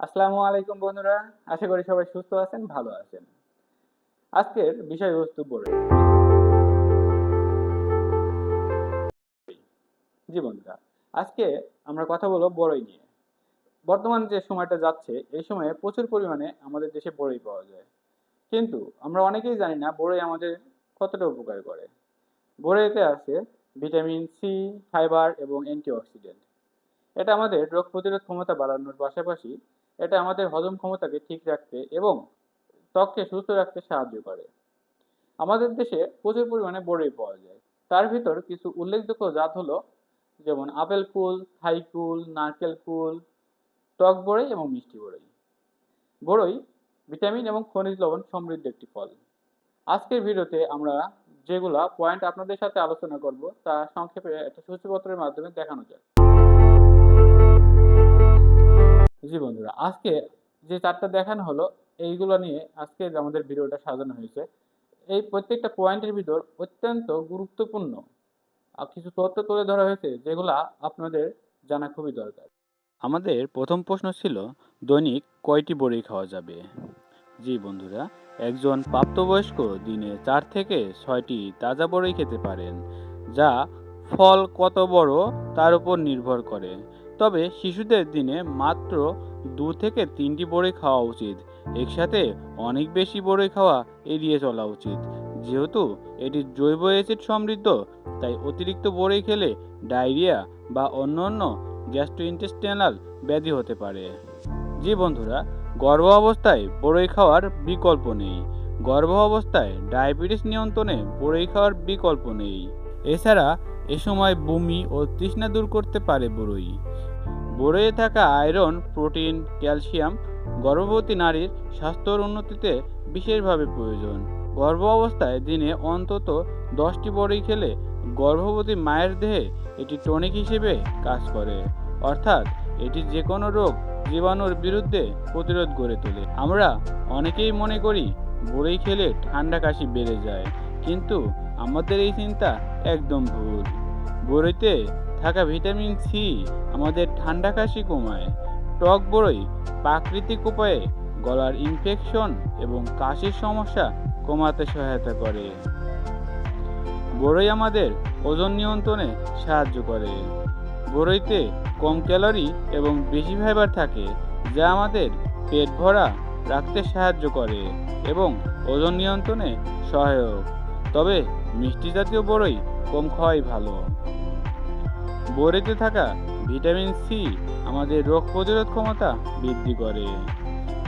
আসসালামু আলাইকুম বন্ধুরা, আশা করি সবাই সুস্থ আছেন, ভালো আছেন। আজকের বিষয়বস্তু বড়ই জি বন্ধুরা, আজকে আমরা কথা বলব বড়ই নিয়ে। বর্তমান যে সময়টা যাচ্ছে, এই সময়ে প্রচুর পরিমাণে আমাদের দেশে বড়ই পাওয়া যায়। কিন্তু আমরা অনেকেই জানি না বড়ই আমাদের কতটা উপকার করে। বড়ইতে আছে ভিটামিন সি, ফাইবার এবং অ্যান্টিঅক্সিডেন্ট। এটা আমাদের রোগ প্রতিরোধ ক্ষমতা বাড়ানোর পাশাপাশি এটা আমাদের হজম ক্ষমতাকে ঠিক রাখতে এবং ত্বককে সুস্থ রাখতে সাহায্য করে। আমাদের দেশে প্রচুর পরিমাণে বড়ই পাওয়া যায়। তার ভিতর কিছু উল্লেখযোগ্য জাত হলো, যেমন আপেল কুল, থাই কুল, নারকেল কুল, টক বড়ই এবং মিষ্টি বড়ই। বড়ই ভিটামিন এবং খনিজ লবণ সমৃদ্ধ একটি ফল। আজকের ভিডিওতে আমরা যেগুলা পয়েন্ট আপনাদের সাথে আলোচনা করব, তা সংক্ষেপে একটা সূচিপত্রের মাধ্যমে দেখানো যাক। জি বন্ধুরা, আজকে যে চারটা দেখানো হলো, এইগুলো নিয়ে আজকে আমাদের ভিডিওটা সাজানো হয়েছে, এই প্রত্যেকটা পয়েন্টের ভিতর অত্যন্ত গুরুত্বপূর্ণ কিছু তথ্য তুলে ধরা হয়েছে, যেগুলা আপনাদের জানা খুবই দরকার। আমাদের প্রথম প্রশ্ন ছিল, দৈনিক কয়টি বড়ি খাওয়া যাবে? জি বন্ধুরা, একজন প্রাপ্তবয়স্ক দিনে চার থেকে ছয়টি তাজা বড়ি খেতে পারেন, যা ফল কত বড় তার উপর নির্ভর করে। তবে শিশুদের দিনে মাত্র দু থেকে তিনটি বড়ি খাওয়া উচিত। একসাথে অনেক বেশি বড়ি খাওয়া এড়িয়ে চলা উচিত। যেহেতু এটি জৈব অ্যাসিড সমৃদ্ধ, তাই অতিরিক্ত বড়ি খেলে ডায়রিয়া বা অন্যান্য গ্যাস্ট্রোইন্টেস্টিনাল ব্যাধি হতে পারে। জি বন্ধুরা, গর্ভ অবস্থায় বড়ই খাওয়ার বিকল্প নেই। গর্ভ অবস্থায় ডায়াবেটিস নিয়ন্ত্রণে বড়ই খাওয়ার বিকল্প নেই। এছাড়া এ সময় বমি ও তৃষ্ণা দূর করতে পারে বড়ই। বড়ইয়ে থাকা আয়রন, প্রোটিন, ক্যালসিয়াম গর্ভবতী নারীর স্বাস্থ্যর উন্নতিতে বিশেষভাবে প্রয়োজন। গর্ভ অবস্থায় দিনে অন্তত দশটি বড়ি খেলে গর্ভবতী মায়ের দেহে এটি টনিক হিসেবে কাজ করে। অর্থাৎ এটি যে কোনো রোগ জীবাণুর বিরুদ্ধে প্রতিরোধ গড়ে তোলে। আমরা অনেকেই মনে করি বড়ি খেলে ঠান্ডা কাশি বেড়ে যায়, কিন্তু আমাদের এই চিন্তা একদম ভুল। বড়িতে থাকা ভিটামিন সি আমাদের ঠান্ডা কাশি কমায়। টক বড়ই প্রাকৃতিক উপায়ে গলার ইনফেকশন এবং কাশির সমস্যা কমাতে সহায়তা করে। বড়ই আমাদের ওজন নিয়ন্ত্রণে সাহায্য করে। বড়ইতে কম ক্যালোরি এবং বেশি ফাইবার থাকে, যা আমাদের পেট ভরা রাখতে সাহায্য করে এবং ওজন নিয়ন্ত্রণে সহায়ক। তবে মিষ্টি জাতীয় বড়ই কম খাওয়াই ভালো। বড়িতে থাকা ভিটামিন সি আমাদের রোগ প্রতিরোধ ক্ষমতা বৃদ্ধি করে।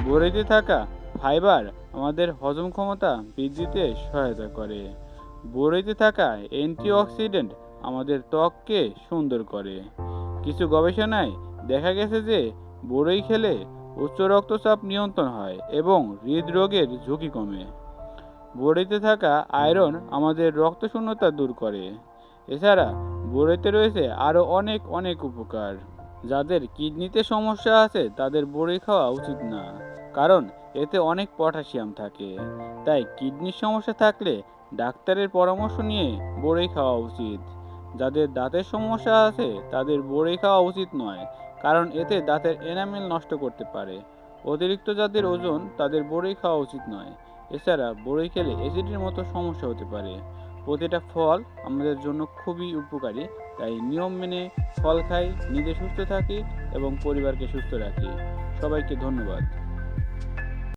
বড়িতে থাকা ফাইবার আমাদের হজম ক্ষমতা বৃদ্ধিতে সহায়তা করে। বড়িতে থাকা অ্যান্টিঅক্সিডেন্ট আমাদের ত্বককে সুন্দর করে। কিছু গবেষণায় দেখা গেছে যে বড়ই খেলে উচ্চ রক্তচাপ নিয়ন্ত্রণ হয় এবং হৃদরোগের ঝুঁকি কমে। বড়িতে থাকা আয়রন আমাদের রক্ত শূন্যতা দূর করে। এছাড়া বড়িতে রয়েছে আরও অনেক অনেক উপকার। যাদের কিডনিতে সমস্যা আছে, তাদের বড়ি খাওয়া উচিত না। কারণ এতে অনেক পটাশিয়াম থাকে। তাই কিডনির সমস্যা থাকলে ডাক্তারের পরামর্শ নিয়ে বড়ি খাওয়া উচিত। যাদের দাঁতের সমস্যা আছে, তাদের বড়ি খাওয়া উচিত নয়, কারণ এতে দাঁতের এনামেল নষ্ট করতে পারে। অতিরিক্ত যাদের ওজন, তাদের বড়ি খাওয়া উচিত নয়। এছাড়া বড়ই খেলে অ্যাসিডের মতো সমস্যা হতে পারে। প্রতিটা ফল আমাদের জন্য খুবই উপকারী, তাই নিয়ম মেনে ফল খাই, নিজে সুস্থ থাকি এবং পরিবারকে সুস্থ রাখি। সবাইকে ধন্যবাদ।